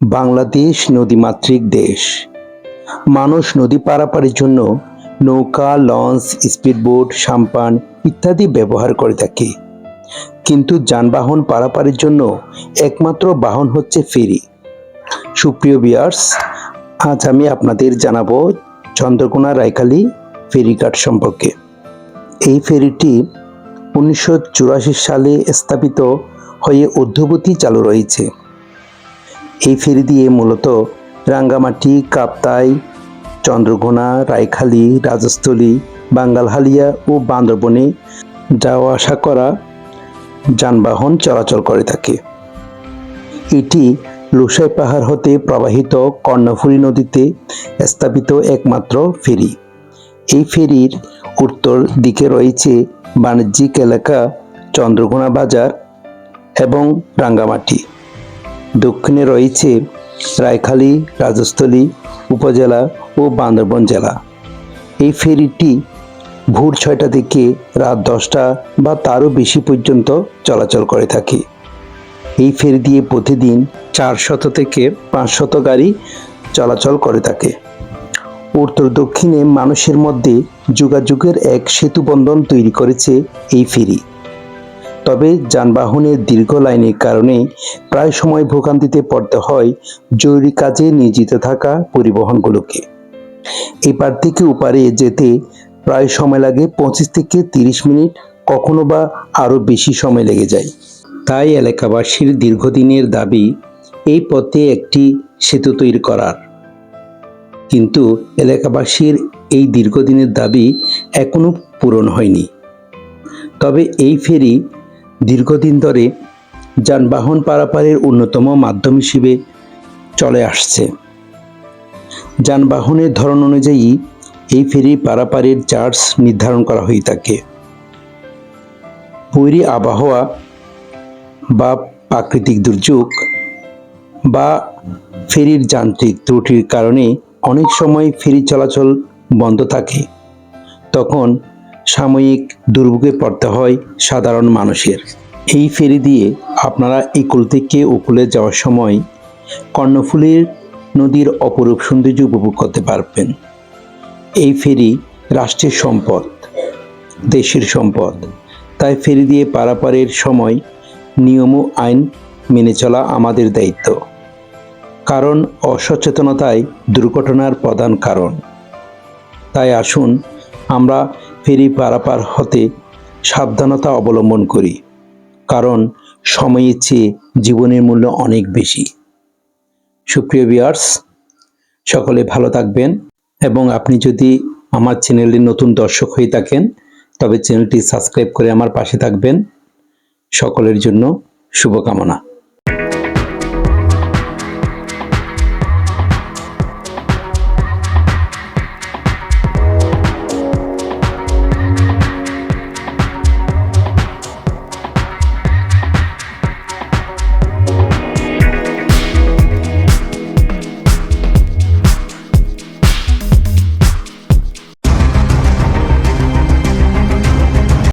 বাংলাদেশ নদীমাতৃক দেশ। মানুষ নদী পারাপারের জন্য নৌকা, লঞ্চ, স্পিডবোট, সাম্পান ইত্যাদি ব্যবহার করে থাকে। কিন্তু যানবাহন পারাপারের জন্য একমাত্র বাহন হচ্ছে ফেরি। সুপ্রিয় বিয়ার্স আজ আমি আপনাদের জানাব চন্দ্রকোনা রায়খালী ফেরিঘাট সম্পর্কে। এই ফেরিটি উনিশশো চুরাশি সালে স্থাপিত হয়ে অদ্যবধি চালু রয়েছে। এই ফেরি দিয়ে মূলত রাঙ্গামাটি, কাপ্তাই, চন্দ্রঘোনা, রায়খালী, রাজস্থলী, বাঙ্গালহালিয়া ও বান্দরবনে যাওয়া আসা করা যানবাহন চলাচল করে থাকে। এটি লুসাই পাহাড় হতে প্রবাহিত কর্ণফুলী নদীতে স্থাপিত একমাত্র ফেরি। এই ফেরির উত্তর দিকে রয়েছে বাণিজ্যিক এলাকা চন্দ্রঘোনা বাজার এবং রাঙ্গামাটি। দক্ষিণে রয়েছে রায়খালী, রাজস্থলী উপজেলা ও বান্দরবন জেলা। এই ফেরিটি ভোর ছয়টা থেকে রাত দশটা বা তারও বেশি পর্যন্ত চলাচল করে থাকে। এই ফেরি দিয়ে প্রতিদিন চারশত থেকে পাঁচশত গাড়ি চলাচল করে থাকে। উত্তর দক্ষিণে মানুষের মধ্যে যোগাযোগের এক সেতুবন্ধন তৈরি করেছে এই ফেরি। তবে যানবাহনের দীর্ঘ লাইনের কারণে প্রায় সময় ভোগান্তিতে পড়তে হয় জরুরি কাজে নিয়োজিত থাকা পরিবহনগুলোকে। এপার থেকে ওপারে যেতে প্রায় সময় লাগে পঁচিশ থেকে তিরিশ মিনিট, কখনো বা আরও বেশি সময় লেগে যায়। তাই এলাকাবাসীর দীর্ঘদিনের দাবি, এই পথে একটি সেতু তৈরি করার। কিন্তু এলাকাবাসীর এই দীর্ঘদিনের দাবি এখনও পূরণ হয়নি। তবে এই ফেরি দীর্ঘদিন ধরে যানবাহন পারাপারের অন্যতম মাধ্যম হিসেবে চলে আসছে। যানবাহনের ধরন অনুযায়ী এই ফেরি পারাপারের চার্জ নির্ধারণ করা হয়ে থাকে। বৈরী আবহাওয়া বা প্রাকৃতিক দুর্যোগ বা ফেরির যান্ত্রিক ত্রুটির কারণে অনেক সময় ফেরি চলাচল বন্ধ থাকে। তখন সাময়িক দুর্ভোগে পড়তে হয় সাধারণ মানুষের। এই ফেরি দিয়ে আপনারা ইকুল থেকে উকুলে যাওয়ার সময় কর্ণফুলীর নদীর অপরূপ সৌন্দর্য উপভোগ করতে পারবেন। এই ফেরি রাষ্ট্রের সম্পদ, দেশের সম্পদ। তাই ফেরি দিয়ে পারাপারের সময় নিয়ম ও আইন মেনে চলা আমাদের দায়িত্ব। কারণ অসচেতনতাই দুর্ঘটনার প্রধান কারণ। তাই আসুন আমরা ফেরি পারাপার হতে সাবধানতা অবলম্বন করি, কারণ সময়ের চেয়ে জীবনের মূল্য অনেক বেশি। সুপ্রিয় বিয়ার্স সকলে ভালো থাকবেন এবং আপনি যদি আমার চ্যানেলের নতুন দর্শক হয়ে থাকেন, তবে চ্যানেলটি সাবস্ক্রাইব করে আমার পাশে থাকবেন। সকলের জন্য শুভকামনা।